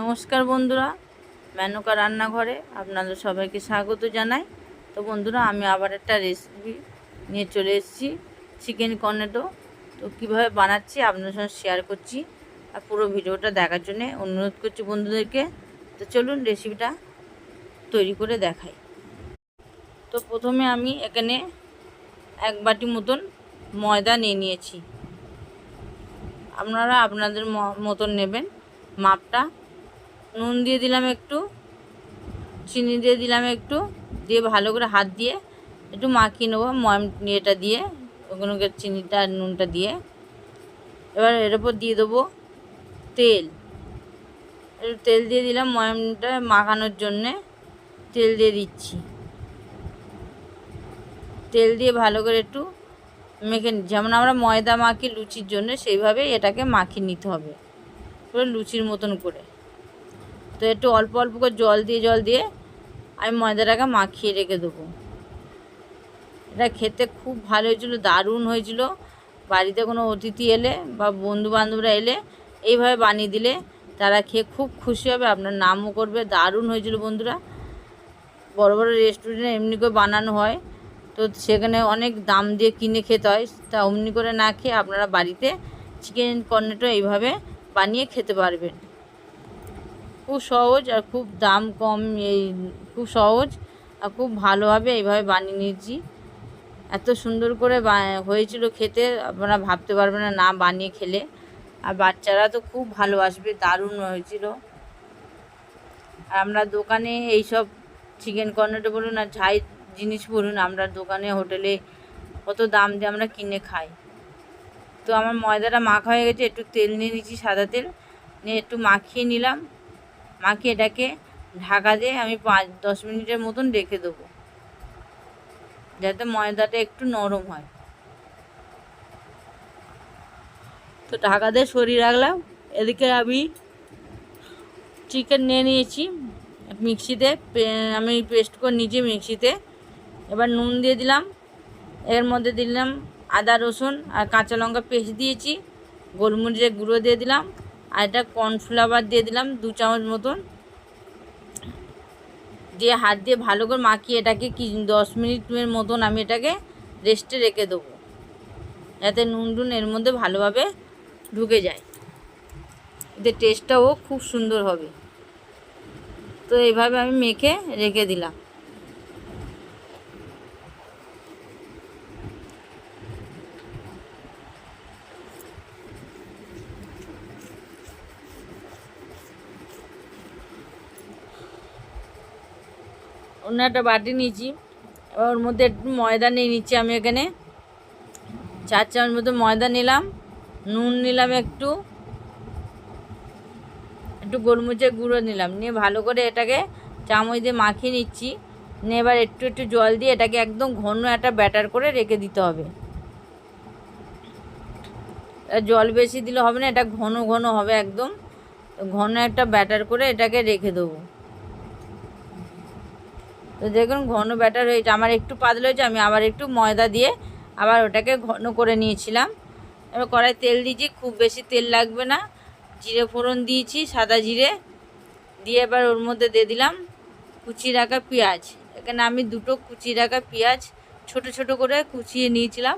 নমস্কার বন্ধুরা, মেনকা রান্নাঘরে আপনাদের সবাইকে স্বাগত জানাই। তো বন্ধুরা, আমি আবার একটা রেসিপি নিয়ে চলে এসেছি চিকেন কর্নেটো তো কীভাবে বানাচ্ছি আপনাদের সঙ্গে শেয়ার করছি আর পুরো ভিডিওটা দেখার জন্যে অনুরোধ করছি বন্ধুদেরকে। তো চলুন রেসিপিটা তৈরি করে দেখাই। তো প্রথমে আমি এখানে এক বাটি মতন ময়দা নিয়ে নিয়েছি। আপনারা আপনাদের মতন নেবেন। মাপটা নুন দিয়ে দিলাম একটু, চিনি দিয়ে দিলাম একটু, দিয়ে ভালো করে হাত দিয়ে একটু মাখিয়ে নেব ময়ম এটা দিয়ে, ওগুলোকে চিনিটা আর নুনটা দিয়ে। এবার এর ওপর দিয়ে দেবো তেল। একটু তেল দিয়ে দিলাম ময়মটা মাখানোর জন্যে, তেল দিয়ে দিচ্ছি। তেল দিয়ে ভালো করে একটু মেখে যেমন আমরা ময়দা মাখি লুচির জন্য সেইভাবে এটাকে মাখিয়ে নিতে হবে, পুরো লুচির মতন করে। তো একটু অল্প অল্প করে জল দিয়ে জল দিয়ে আমি ময়দাটাকে মাখিয়ে রেখে দেবো। এটা খেতে খুব ভালো হয়েছিলো, দারুণ হয়েছিল। বাড়িতে কোনো অতিথি এলে বা বন্ধু বান্ধবরা এলে এইভাবে বানিয়ে দিলে তারা খেয়ে খুব খুশি হবে। আপনার নামও করবে, দারুণ হয়েছিল বন্ধুরা। বড় বড় রেস্টুরেন্টে এমনি করে বানানো হয়। তো সেখানে অনেক দাম দিয়ে কিনে খেতে হয়। তা অমনি করে না খেয়ে আপনারা বাড়িতে চিকেন কর্নেটো এইভাবে বানিয়ে খেতে পারবেন। খুব সহজ আর খুব দাম কম এই খুব সহজ আর খুব ভালোভাবে এইভাবে বানিয়ে নিয়েছি। এত সুন্দর করে হয়েছিল খেতে, আপনারা ভাবতে পারবেন না না বানিয়ে খেলে। আর বাচ্চারা তো খুব ভালোবাসবে, দারুণ হয়েছিল। আর আমরা দোকানে এইসব চিকেন কর্নেটো বলুন আর ঝাই জিনিস বলুন, আমরা দোকানে, হোটেলে কত দাম দিয়ে আমরা কিনে খাই। তো আমার ময়দাটা মাখা হয়ে গেছে, একটু তেল নিয়ে নিচ্ছি সাদা তেল, নিয়ে একটু মাখিয়ে নিলাম। মাখিয়ে এটাকে ঢাকা দিয়ে আমি পাঁচ, দশ মিনিটের মতন রেখে দেবো। যাতে ময়দাটা একটু নরম হয়। তো ঢাকা দিয়ে সরিয়ে রাখলাম। এদিকে আমি চিকেন নিয়ে নিয়েছি মিক্সিতে। আমি পেস্ট করে নিয়েছি মিক্সিতে। এবার নুন দিয়ে দিলাম। এর মধ্যে দিলাম আদা রসুন আর কাঁচা লঙ্কা পেস্ট দিয়েছি। গোলমরিচের গুঁড়ো দিয়ে দিলাম। আর এটা কর্নফ্লাওয়ার দিয়ে দিলাম দু চামচ মতন। দিয়ে হাত দিয়ে ভালো করে মাখিয়ে এটাকে কি দশ মিনিটের মতন আমি এটাকে রেস্টে রেখে দেবো। যাতে নুন টুন এর মধ্যে ভালোভাবে ঢুকে যায়। এতে টেস্টটাও খুব সুন্দর হবে। তো এইভাবে আমি মেখে রেখে দিলাম। অন্য একটা বাটি নিয়েছি, এবার ওর মধ্যে একটু ময়দা নিয়ে নিচ্ছি আমি এখানে। চার চামচ মতো ময়দা নিলাম, নুন নিলাম একটু একটু গোলমরিচের গুঁড়ো নিলাম, নিয়ে ভালো করে এটাকে চামচ দিয়ে মাখিয়ে নিচ্ছি। নিয়ে এবার একটু একটু জল দিয়ে এটাকে একদম ঘন একটা ব্যাটার করে রেখে দিতে হবে। জল বেশি দিলে হবে না, এটা ঘন ঘন হবে একদম। ঘন একটা ব্যাটার করে এটাকে রেখে দেবো। তো দেখুন ঘন ব্যাটার হয়েছে। আমার একটু পাতলা হয়েছে, আমি আবার একটু ময়দা দিয়ে আবার ওটাকে ঘন করে নিয়েছিলাম। এবার কড়াই তেল দিয়েছি, খুব বেশি তেল লাগবে না। জিরে ফোড়ন দিয়েছি, সাদা জিরে। দিয়ে এবার ওর মধ্যে দিয়ে দিলাম কুচি রাখা পেঁয়াজ। এখানে আমি দুটো কুচি রাখা পেঁয়াজ ছোট ছোট করে কুচিয়ে নিয়েছিলাম।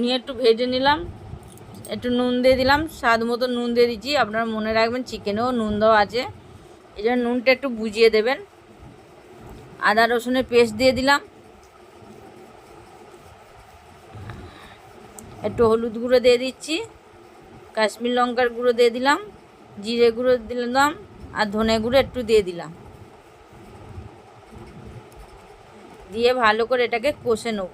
নিয়ে একটু ভেজে নিলাম। একটু নুন দিয়ে দিলাম, স্বাদ মতো নুন দিয়ে দিচ্ছি। আপনারা মনে রাখবেন চিকেনেও নুন দেওয়া আছে। এই জন্য নুনটা একটু বুঝিয়ে দেবেন। আদা রসুনের পেস্ট দিয়ে দিলাম। একটু হলুদ গুঁড়ো দিয়ে দিচ্ছি। কাশ্মীর লঙ্কার গুঁড়ো দিয়ে দিলাম। জিরে গুঁড়ো দিলাম আর ধনে গুঁড়ো একটু দিয়ে দিলাম। দিয়ে ভালো করে এটাকে কষে নেব।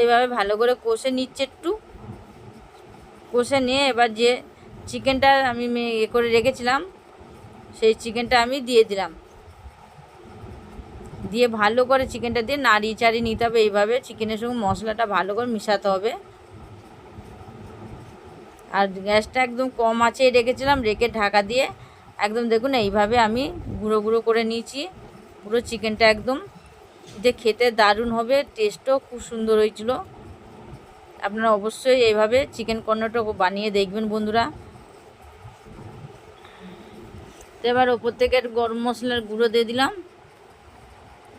এইভাবে ভালো করে কষে নিচ্ছে একটু। কষে নিয়ে এবার যে চিকেনটা আমি ইয়ে করে রেখেছিলাম, সেই চিকেনটা আমি দিয়ে দিলাম। দিয়ে ভালো করে চিকেনটা দিয়ে নাড়িয়ে চাড়িয়ে নিতে হবে এইভাবে। চিকেনের সঙ্গে মশলাটা ভালো করে মিশাতে হবে। আর গ্যাসটা একদম কম আঁচেই রেখেছিলাম, রেখে ঢাকা দিয়ে একদম দেখুন এইভাবে আমি গুঁড়ো গুঁড়ো করে নিয়েছি। পুরো চিকেনটা একদম যে খেতে দারুণ হবে টেস্টও খুব সুন্দর হয়েছিল। আপনারা অবশ্যই এইভাবে চিকেন কর্নারটা বানিয়ে দেখবেন বন্ধুরা। তো এবার ওপর থেকে গরম মশলার গুঁড়ো দিয়ে দিলাম।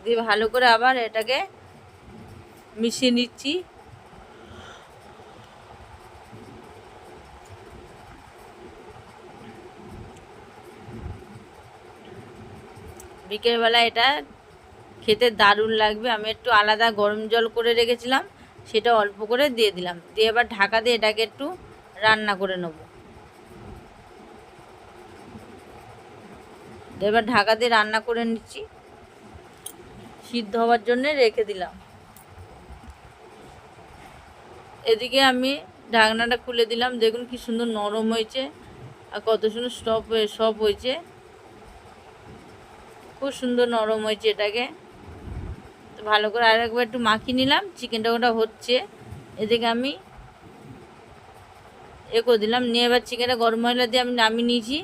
দিয়ে ভালো করে আবার এটাকে মিশিয়ে নিচ্ছি। বিকেলবেলা এটা খেতে দারুণ লাগবে। আমি একটু আলাদা গরম জল করে রেখেছিলাম। সেটা অল্প করে দিয়ে দিলাম। দিয়ে এবার ঢাকা দিয়ে এটাকে একটু রান্না করে নেব। এবার ঢাকা দিয়ে রান্না করে নিচ্ছি। সিদ্ধ হওয়ার জন্যে রেখে দিলাম। এদিকে আমি ঢাকনাটা খুলে দিলাম। দেখুন কি সুন্দর নরম হয়েছে আর কত সুন্দর স্টপ হয়ে সব হয়েছে। খুব সুন্দর নরম হয়েছে এটাকে। ভালো করে আর একবার একটু মাখিয়ে নিলাম। চিকেনটা ওটা হচ্ছে। এদিকে আমি এ করে দিলাম। নিয়ে এবার চিকেনটা গরম মশলা দিয়ে আমি নামিয়ে নিয়েছি।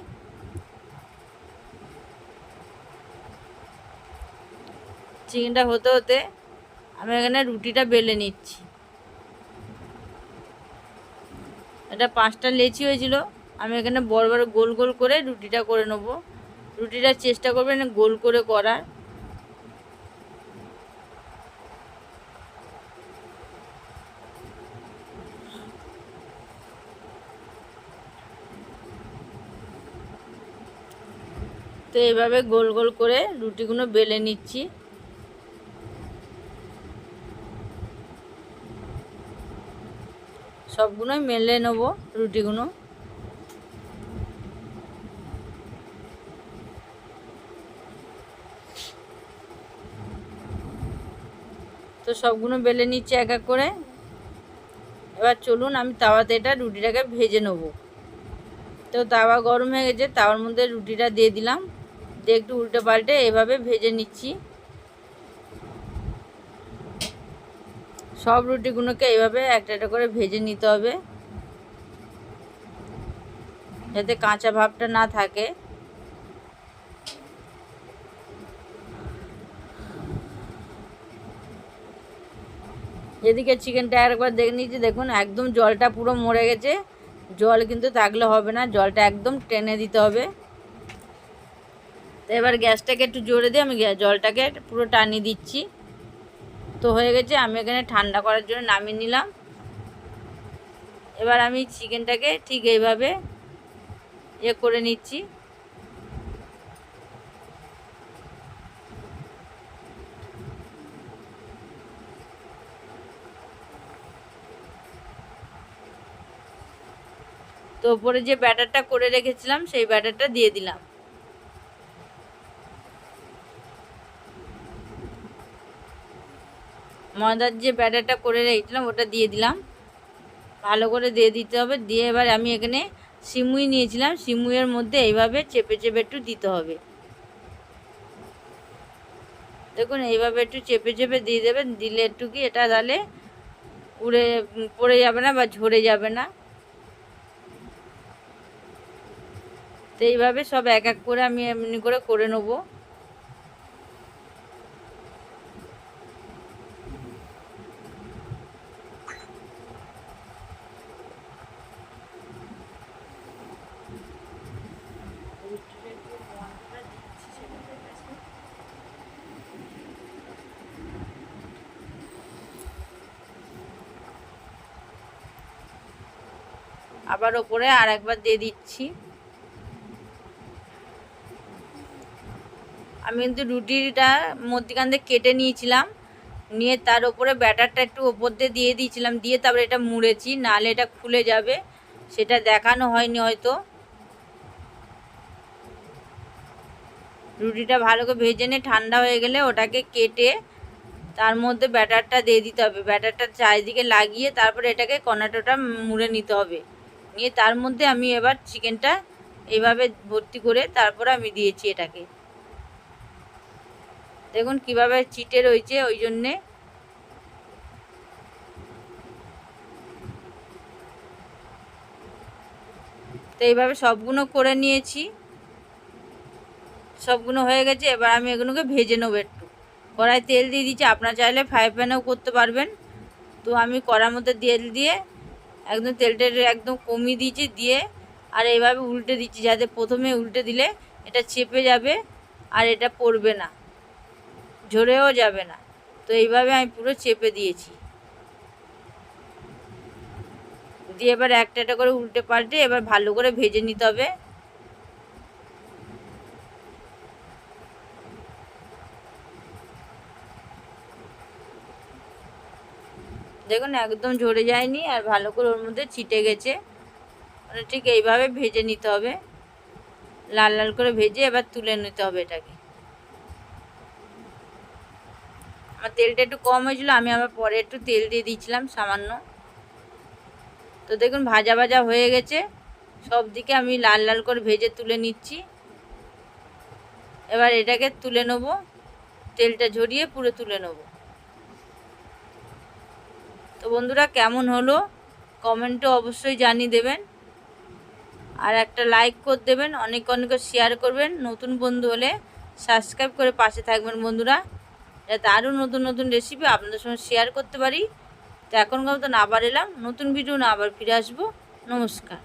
চিকেনটা হতে হতে আমি এখানে রুটিটা বেলে নিচ্ছি। এটা পাঁচটা লেচি হয়েছিল। আমি এখানে বড় বড় গোল গোল করে রুটিটা করে নেব। রুটিটা চেষ্টা করবেন গোল করে করার। তো এইভাবে গোল গোল করে রুটিগুলো বেলে নিচ্ছি। সবগুলোই মেলে নেব রুটিগুলো। তো সবগুলো বেলে নিচ্ছি এক এক করে। এবার চলুন আমি তাওয়াতে এটা রুটিটাকে ভেজে নেব। তো তাওয়া গরম হয়ে গেছে, তাওয়ার মধ্যে রুটিটা দিয়ে দিলাম। দিয়ে একটু উল্টে পাল্টে এভাবে ভেজে নিচ্ছি। সব রুটিগুলোকে এইভাবে একটা একটা করে ভেজে নিতে হবে। যাতে কাঁচা ভাবটা না থাকে। এদিকে চিকেনটা একবার দেখে নিচ্ছি। দেখুন, একদম জলটা পুরো মরে গেছে। জল কিন্তু থাকলে হবে না, জলটা একদম টেনে দিতে হবে। তো এবার গ্যাসটাকে একটু জোরে দিয়ে আমি জলটাকে পুরো টানিয়ে দিচ্ছি। তো হয়ে গেছে, আমি এখানে ঠান্ডা করার জন্য নামিয়ে নিলাম। এবার আমি চিকেনটাকে ঠিক এইভাবে ইয়ে করে নিচ্ছি। তো ওপরে যে ব্যাটারটা করে রেখেছিলাম, সেই ব্যাটারটা দিয়ে দিলাম। ময়দার যে ব্যাটারটা করে রেখেছিলাম, ওটা দিয়ে দিলাম। ভালো করে দিয়ে দিতে হবে। দিয়ে এবার আমি এখানে সিমুই নিয়েছিলাম। সিমুইয়ের মধ্যে এইভাবে চেপে চেপে একটু দিতে হবে। দেখুন, এইভাবে একটু চেপে চেপে দিয়ে দেবেন। দিলে একটু কি এটা তাহলে উড়ে, পড়ে যাবে না বা ঝরে যাবে না। তো এইভাবে সব এক এক করে আমি এমনি করে করে নেব। আবার ওপরে আর একবার দিয়ে দিচ্ছি। আমি কিন্তু রুটিটা মধ্যিখান দিয়ে কেটে নিয়েছিলাম। নিয়ে তার ওপরে ব্যাটারটা একটু ওপর দিয়ে দিয়ে দিয়েছিলাম। দিয়ে তারপরে এটা মুড়েছি নাহলে এটা খুলে যাবে। সেটা দেখানো হয়নি হয়তো। রুটিটা ভালো করে ভেজে নিয়ে ঠান্ডা হয়ে গেলে ওটাকে কেটে তার মধ্যে ব্যাটারটা দিয়ে দিতে হবে। ব্যাটারটা চারিদিকে লাগিয়ে তারপরে এটাকে কনাটোটা মুড়ে নিতে হবে। নিয়ে তার মধ্যে আমি এবার চিকেনটা এইভাবে ভর্তি করে তারপরে আমি দিয়েছি এটাকে। দেখুন কীভাবে চিটে রয়েছে ওই জন্যে। তো এইভাবে সবগুলো করে নিয়েছি। সবগুলো হয়ে গেছে, এবার আমি এগুলোকে ভেজে নেব একটু। কড়াই তেল দিয়ে দিচ্ছি আপনারা চাইলে ফ্রাই প্যানেও করতে পারবেন। তো আমি কড়ার মধ্যে তেল দিয়ে একদম তেলটা একদম কমিয়ে দিয়েছি, দিয়ে আর এইভাবে উল্টে দিচ্ছি, যাতে প্রথমে উল্টে দিলে এটা চেপে যাবে আর এটা পড়বে না, ঝরেও যাবে না। তো এইভাবে আমি পুরো চেপে দিয়েছি। দিয়ে এবার একটা একটা করে উল্টে পাল্টে এবার ভালো করে ভেজে নিতে হবে। দেখুন, একদম ঝরে যায়নি আর ভালো করে ওর মধ্যে ছিটে গেছে। মানে ঠিক এইভাবে ভেজে নিতে হবে। লাল লাল করে ভেজে এবার তুলে নিতে হবে এটাকে। আমার তেলটা একটু কম হয়েছিল, আমি আবার পরে একটু তেল দিয়ে দিয়েছিলাম সামান্য। তো দেখুন, ভাজা ভাজা হয়ে গেছে। সব দিকে আমি লাল লাল করে ভেজে তুলে নিচ্ছি। এবার এটাকে তুলে নেব। তেলটা ঝরিয়ে পুরো তুলে নেব। তো বন্ধুরা, কেমন হলো? কমেন্টও অবশ্যই জানিয়ে দেবেন। আর একটা লাইক করে দেবেন, অনেক অনেক শেয়ার করবেন। নতুন বন্ধু হলে সাবস্ক্রাইব করে পাশে থাকবেন বন্ধুরা। যাতে আরও নতুন নতুন রেসিপি আপনাদের সঙ্গে শেয়ার করতে পারি। তো এখনকার মতন আবার এলাম, নতুন ভিডিও না আবার ফিরে আসব। নমস্কার।